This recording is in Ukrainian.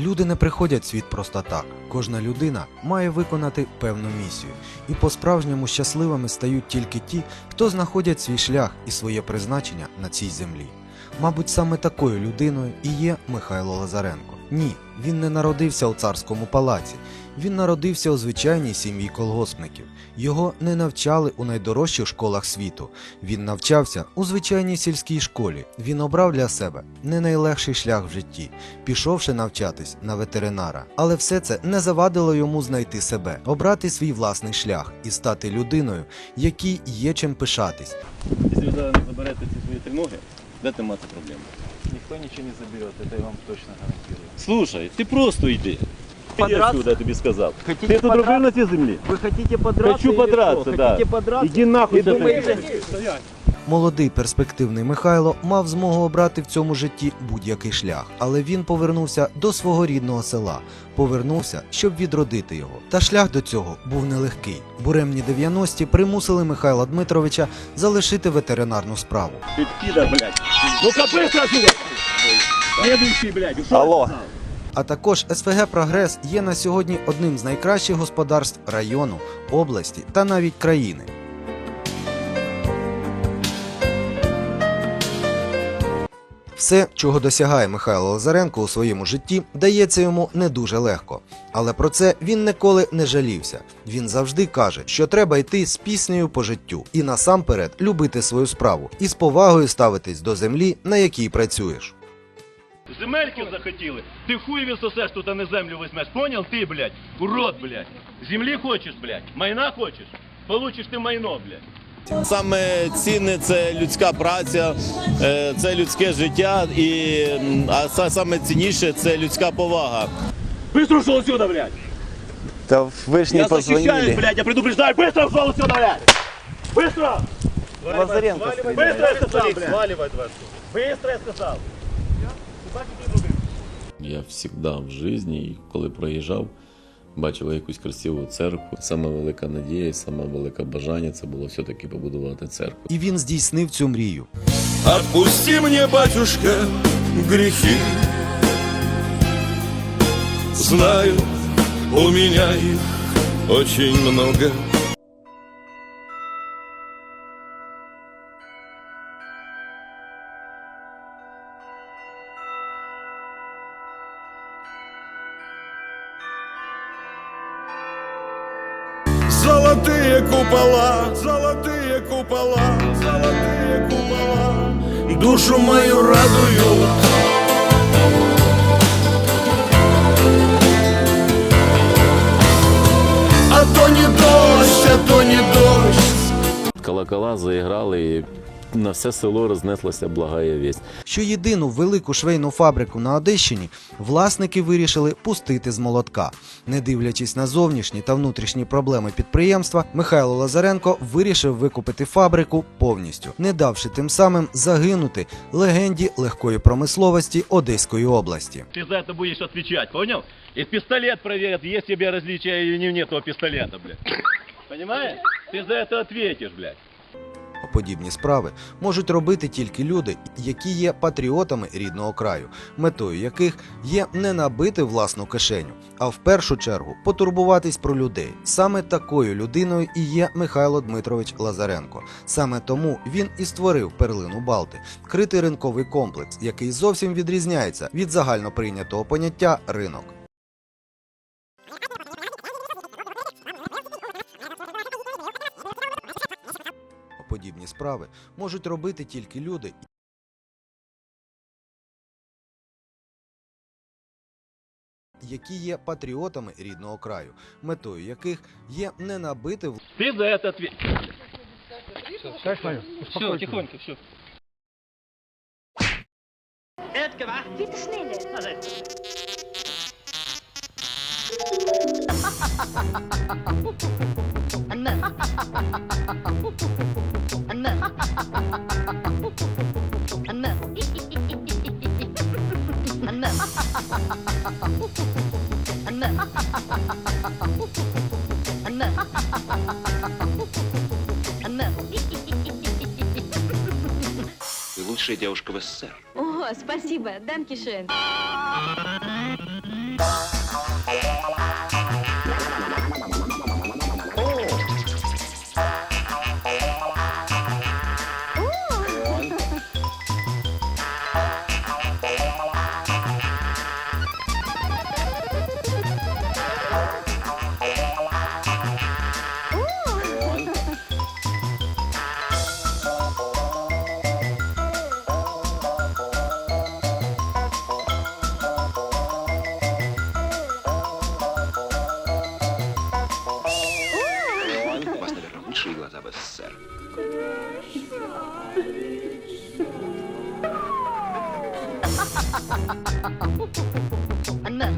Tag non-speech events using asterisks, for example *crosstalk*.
Люди не приходять в світ просто так. Кожна людина має виконати певну місію, і по-справжньому щасливими стають тільки ті, хто знаходять свій шлях і своє призначення на цій землі. Мабуть, саме такою людиною і є Михайло Лазаренко. Ні, він не народився у царському палаці. Він народився у звичайній сім'ї колгоспників. Його не навчали у найдорожчих школах світу. Він навчався у звичайній сільській школі. Він обрав для себе не найлегший шлях в житті, пішовши навчатись на ветеринара. Але все це не завадило йому знайти себе, обрати свій власний шлях і стати людиною, якій є чим пишатись. Якщо ви заберете ці свої тримоги, будете мати проблеми. Никто ничего не заберет, это я вам точно гарантирую. Слушай, ти просто йди. Іди Подраться? отсюда, я тобі сказав. Хотите Ти тут подраться? робив на цій землі? Вы хотите подраться? Хочу или подраться, что? да. Хотите подраться? Іди нахуй. И це думаете, ти. Молодий перспективний Михайло мав змогу обрати в цьому житті будь-який шлях, але він повернувся до свого рідного села, повернувся, щоб відродити його. Та шлях до цього був нелегкий. Буремні 90-ті примусили Михайла Дмитровича залишити ветеринарну справу. Блядь. Следующий, блядь. Алло. А також СФГ Прогрес є на сьогодні одним з найкращих господарств району, області та навіть країни. Все, чого досягає Михайло Лазаренко у своєму житті, дається йому не дуже легко. Але про це він ніколи не жалівся. Він завжди каже, що треба йти з піснею по життю і насамперед любити свою справу і з повагою ставитись до землі, на якій працюєш. Земельки захотіли. Ти хуй відсосеш тут, а не землю візьмеш. Понял? Ти, блядь, урод, блядь. Землі хочеш, блядь. Майна хочеш? Получиш ти майно, блядь. Саме цінне це людська праця, е, це людське життя, і м, а са- саме цінніше це людська повага. Быстро ушел отсюда, блядь. Да вы ж не я защищаюсь, позвонили. блядь, я предупреждаю. Быстро ушел отсюда, блядь. Быстро. Лазаренко Быстро я сказал, блядь. Сваливай, Быстро я сказал. Я завжди в житті, коли проїжджав, бачив якусь красиву церкву. Саме велика надія, і саме велике бажання це було все-таки побудувати церкву. І він здійснив цю мрію. Отпусти мені, батюшка, гріхи. Знаю, у мене їх очень много. Золотые купола, золотые купола, золотые купола Душу мою радуют А то не дождь, а то не дождь Колокола заіграли і на все село рознеслася благая вість. що єдину велику швейну фабрику на Одещині власники вирішили пустити з молотка. Не дивлячись на зовнішні та внутрішні проблеми підприємства, Михайло Лазаренко вирішив викупити фабрику повністю, не давши тим самим загинути легенді легкої промисловості Одеської області. Ты за это будешь отвечать, понял? И пистолет проверят, есть тебе различия или не- нет этого пистолета, блядь. Понимаешь? Ты за это ответишь, блядь. Подібні справи можуть робити тільки люди, які є патріотами рідного краю, метою яких є не набити власну кишеню, а в першу чергу потурбуватись про людей. Саме такою людиною і є Михайло Дмитрович Лазаренко. Саме тому він і створив перлину Балти, критий ринковий комплекс, який зовсім відрізняється від загальноприйнятого поняття ринок. Подібні справи можуть робити тільки люди, які є патріотами рідного краю, метою яких є не набити в- Ты за это ответишь. Все, тихонько, все. Bitte *laughs* അന്ന് അന്ന് അന്ന് അന്ന് അന്ന് അന്ന് അന്ന് Вы лучшая девушка в СССР. О, спасибо, Данкишен. அண்ணன்